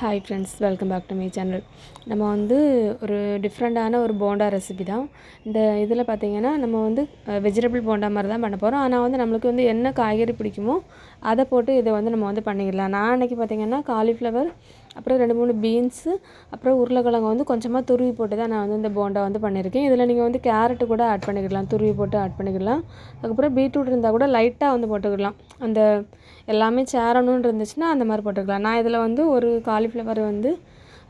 Hi friends welcome back to my channel நம்ம வந்து ஒரு டிஃப்ரெண்ட்டான ஒரு போண்டா ரெசிபி தான். இந்த இதில் பார்த்தீங்கன்னா நம்ம வந்து வெஜிடபிள் போண்டா மாதிரி தான் பண்ண போகிறோம் ஆனால் வந்து நம்மளுக்கு வந்து என்ன காய்கறி பிடிக்குமோ அதை போட்டு இதை வந்து நம்ம வந்து பண்ணிக்கலாம் நான் அன்றைக்கி பார்த்தீங்கன்னா காலிஃப்ளவர் அப்புறம் ரெண்டு மூணு பீன்ஸு அப்புறம் உருளைக்கிழங்கு வந்து கொஞ்சமாக துருவி போட்டு தான் நான் வந்து இந்த போண்டா வந்து பண்ணியிருக்கேன் இதில் நீங்கள் வந்து கேரட்டு கூட ஆட் பண்ணிக்கலாம். துருவி போட்டு ஆட் பண்ணிக்கலாம். அதுக்கப்புறம் பீட்ரூட் இருந்தால் கூட லைட்டாக வந்து போட்டுக்கலாம். அந்த எல்லாமே சேரணுன்னு இருந்துச்சுன்னா அந்த மாதிரி போட்டுக்கலாம். நான் இதில் வந்து ஒரு காலிஃப்ளவர் வந்து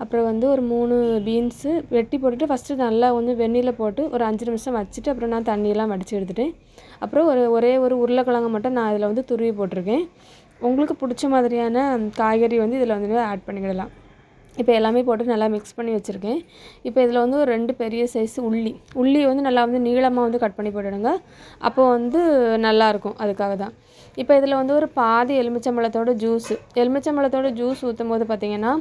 அப்புறம் வந்து ஒரு மூணு பீன்ஸு வெட்டி போட்டுட்டு ஃபஸ்ட்டு நல்லா வந்து வெந்நீரில் போட்டு ஒரு அஞ்சு நிமிஷம் வச்சுட்டு அப்புறம் நான் தண்ணியெல்லாம் வடித்து எடுத்துட்டேன். அப்புறம் ஒரு ஒரே ஒரு உருளைக்கிழங்கு மட்டும் நான் இதில் வந்து துருவி போட்டிருக்கேன். உங்களுக்கு பிடிச்ச மாதிரியான காய்கறி வந்து இதில் வந்து ஆட் பண்ணிக்கிடலாம். இப்போ எல்லாமே போட்டு நல்லா மிக்ஸ் பண்ணி வச்சுருக்கேன். இப்போ இதில் வந்து ஒரு ரெண்டு பெரிய சைஸ் உள்ளி. உள்ளி வந்து நல்லா வந்து நீளமாக வந்து கட் பண்ணி போட்டுடுங்க. அப்போ வந்து நல்லாயிருக்கும். அதுக்காக தான். இப்போ இதில் வந்து ஒரு பாதி எலுமிச்சம்பழத்தோட ஜூஸு எலுமிச்சம்பழத்தோட ஜூஸ் ஊற்றும் போது பார்த்திங்கன்னா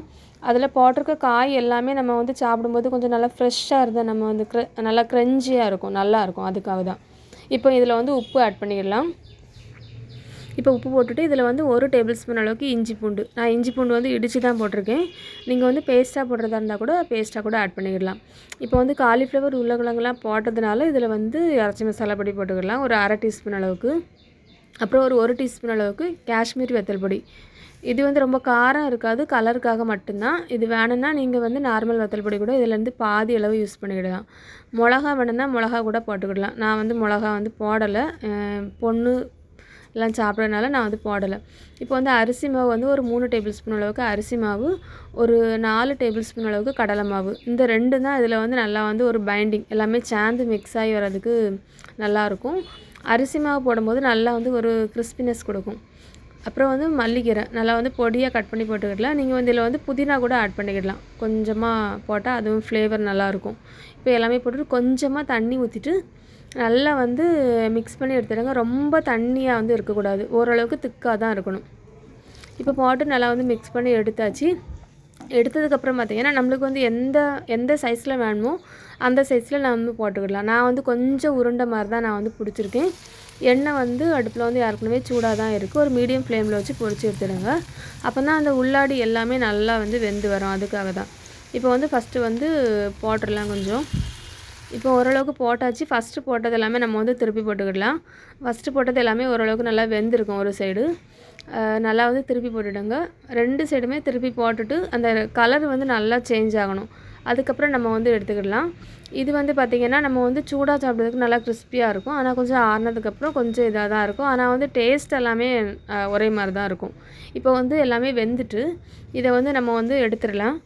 அதில் போட்டிருக்க காய் எல்லாமே நம்ம வந்து சாப்பிடும்போது கொஞ்சம் நல்லா ஃப்ரெஷ்ஷாக இருந்தால் நம்ம வந்து க்ர நல்லா க்ரன்ச்சியாக இருக்கும். நல்லாயிருக்கும். அதுக்காக தான். இப்போ இதில் வந்து உப்பு ஆட் பண்ணிடலாம். இப்போ உப்பு போட்டுட்டு இதில் வந்து ஒரு டேபிள் ஸ்பூன் அளவுக்கு இஞ்சி பூண்டு. நான் இஞ்சி பூண்டு வந்து இடித்து தான் போட்டிருக்கேன். நீங்கள் வந்து பேஸ்ட்டாக போடுறதா இருந்தால் கூட பேஸ்ட்டாக கூட ஆட் பண்ணிக்கிடலாம் இப்போ வந்து காலிஃப்ளவர் உருளைக்கிழங்குலாம் போட்டதுனால இதில் வந்து இறச்சி மசாலா பொடி போட்டுக்கிடலாம் ஒரு அரை டீஸ்பூன் அளவுக்கு. அப்புறம் ஒரு ஒரு டீஸ்பூன் அளவுக்கு காஷ்மீர் வெத்தல் பொடி. இது வந்து ரொம்ப காரம் இருக்காது கலருக்காக மட்டும்தான். இது வேணும்னா நீங்கள் வந்து நார்மல் வத்தல் பொடி கூட இதுலேருந்து பாதி அளவு யூஸ் பண்ணிக்கிடலாம் மிளகா வேணும்னா மிளகா கூட போட்டுக்கிடலாம். நான் வந்து மிளகா வந்து போடலை. பொண்ணு எல்லாம் சாப்பிட்றதுனால நான் வந்து போடலை. இப்போ வந்து அரிசி மாவு வந்து ஒரு மூணு டேபிள் ஸ்பூன் அளவுக்கு அரிசி மாவு ஒரு நாலு டேபிள் ஸ்பூன் அளவுக்கு கடலை மாவு. இந்த ரெண்டு தான் இதில் வந்து நல்லா வந்து ஒரு பைண்டிங் எல்லாமே சேர்ந்து மிக்ஸ் ஆகி வர்றதுக்கு நல்லாயிருக்கும் அரிசி மாவு போடும்போது நல்லா வந்து ஒரு கிறிஸ்பினஸ் கொடுக்கும். அப்புறம் வந்து மல்லிக்கீரை நல்லா வந்து பொடியாக கட் பண்ணி போட்டுக்கிடலாம். நீங்கள் வந்து இதில் வந்து புதினா கூட ஆட் பண்ணிக்கிடலாம். கொஞ்சமாக போட்டால் அதுவும் ஃப்ளேவர் நல்லாயிருக்கும் இப்போ எல்லாமே போட்டுட்டு கொஞ்சமாக தண்ணி ஊற்றிட்டு நல்லா வந்து மிக்ஸ் பண்ணி எடுத்துடுங்க. ரொம்ப தண்ணியாக வந்து இருக்கக்கூடாது. ஓரளவுக்கு திக்காக தான் இருக்கணும். இப்போ போட்டு நல்லா வந்து மிக்ஸ் பண்ணி எடுத்தாச்சு. எடுத்ததுக்கப்புறம் பார்த்திங்கன்னா நம்மளுக்கு வந்து எந்த எந்த சைஸில் வேணுமோ அந்த சைஸில் நான் வந்து போட்டுக்கிடலாம் நான் வந்து கொஞ்சம் உருண்டை மாதிரி தான் நான் வந்து பிடிச்சிருக்கேன். எண்ணெய் வந்து அடுப்பில் வந்து ஏற்கனவே சூடாக தான் இருக்குது ஒரு மீடியம் ஃப்ளேமில் வச்சு பொறிச்சு எடுத்துடுங்க. அப்போ தான் அந்த உள்ளாடி எல்லாமே நல்லா வந்து வெந்து வரும். அதுக்காக தான். இப்போ வந்து ஃபஸ்ட்டு வந்து போட்டுடலாம் கொஞ்சம் இப்போ ஓரளவுக்கு போட்டாச்சு. ஃபஸ்ட்டு போட்டது எல்லாமே நம்ம வந்து திருப்பி போட்டுக்கிடலாம். ஃபஸ்ட்டு போட்டது எல்லாமே ஓரளவுக்கு நல்லா வெந்திருக்கும் ஒரு சைடு நல்லா வந்து திருப்பி போட்டுடுங்க. ரெண்டு சைடுமே திருப்பி போட்டுட்டு அந்த கலர் வந்து நல்லா சேஞ்ச் ஆகணும். அதுக்கப்புறம் நம்ம வந்து எடுத்துக்கிடலாம். இது வந்து பார்த்திங்கன்னா நம்ம வந்து சூடாக சாப்பிட்றதுக்கு நல்லா கிறிஸ்பியாக இருக்கும். ஆனால் கொஞ்சம் ஆறினதுக்கப்புறம் கொஞ்சம் இதாக தான் இருக்கும். ஆனால் வந்து டேஸ்ட் எல்லாமே ஒரே மாதிரி தான் இருக்கும். இப்போ வந்து எல்லாமே வெந்துட்டு இதை வந்து நம்ம வந்து எடுத்துடலாம்.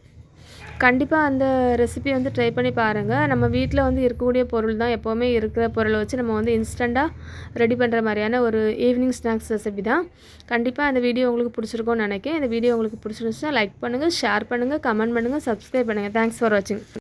கண்டிப்பாக அந்த ரெசிபி வந்து ட்ரை பண்ணி பாருங்கள் நம்ம வீட்டில் வந்து இருக்கக்கூடிய பொருள் தான் எப்போவுமே இருக்கிற பொருளை வச்சு நம்ம வந்து இன்ஸ்டண்ட்டாக ரெடி பண்ணுற மாதிரியான ஒரு ஈவினிங் ஸ்நாக்ஸ் ரெசிபி தான். கண்டிப்பாக அந்த வீடியோ உங்களுக்கு பிடிச்சிருக்கோன்னு நினைக்கிறேன். இந்த வீடியோ உங்களுக்கு பிடிச்சிருந்துச்சுன்னா லைக் பண்ணுங்கள் ஷேர் பண்ணுங்கள் கமெண்ட் பண்ணுங்கள் சப்ஸ்கிரைப் பண்ணுங்கள் தேங்க்ஸ் ஃபார் வாட்சிங்